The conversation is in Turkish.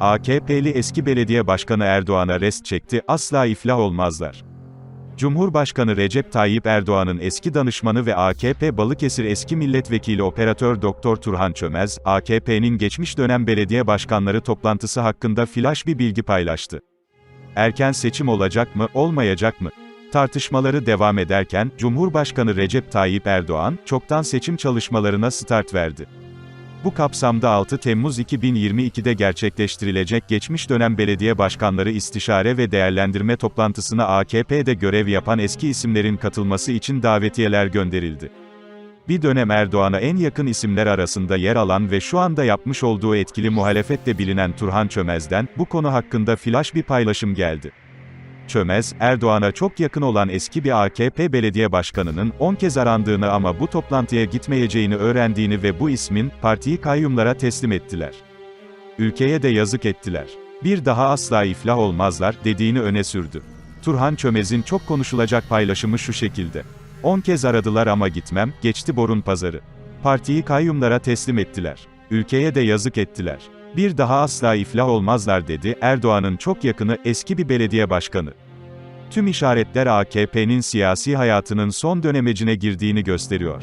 AKP'li eski belediye başkanı Erdoğan'a rest çekti, asla iflah olmazlar. Cumhurbaşkanı Recep Tayyip Erdoğan'ın eski danışmanı ve AKP Balıkesir eski milletvekili operatör Doktor Turhan Çömez, AKP'nin geçmiş dönem belediye başkanları toplantısı hakkında flash bir bilgi paylaştı. Erken seçim olacak mı, olmayacak mı? Tartışmaları devam ederken, Cumhurbaşkanı Recep Tayyip Erdoğan, çoktan seçim çalışmalarına start verdi. Bu kapsamda 6 Temmuz 2022'de gerçekleştirilecek geçmiş dönem belediye başkanları istişare ve değerlendirme toplantısına AKP'de görev yapan eski isimlerin katılması için davetiyeler gönderildi. Bir dönem Erdoğan'a en yakın isimler arasında yer alan ve şu anda yapmış olduğu etkili muhalefetle bilinen Turhan Çömez'den, bu konu hakkında flash bir paylaşım geldi. Çömez, Erdoğan'a çok yakın olan eski bir AKP belediye başkanının 10 kez arandığını ama bu toplantıya gitmeyeceğini öğrendiğini ve bu ismin, partiyi kayyumlara teslim ettiler. Ülkeye de yazık ettiler. Bir daha asla iflah olmazlar, dediğini öne sürdü. Turhan Çömez'in çok konuşulacak paylaşımı şu şekilde. 10 kez aradılar ama gitmem, geçti borun pazarı. Partiyi kayyumlara teslim ettiler. Ülkeye de yazık ettiler. Bir daha asla iflah olmazlar dedi, Erdoğan'ın çok yakını, eski bir belediye başkanı. Tüm işaretler AKP'nin siyasi hayatının son dönemecine girdiğini gösteriyor.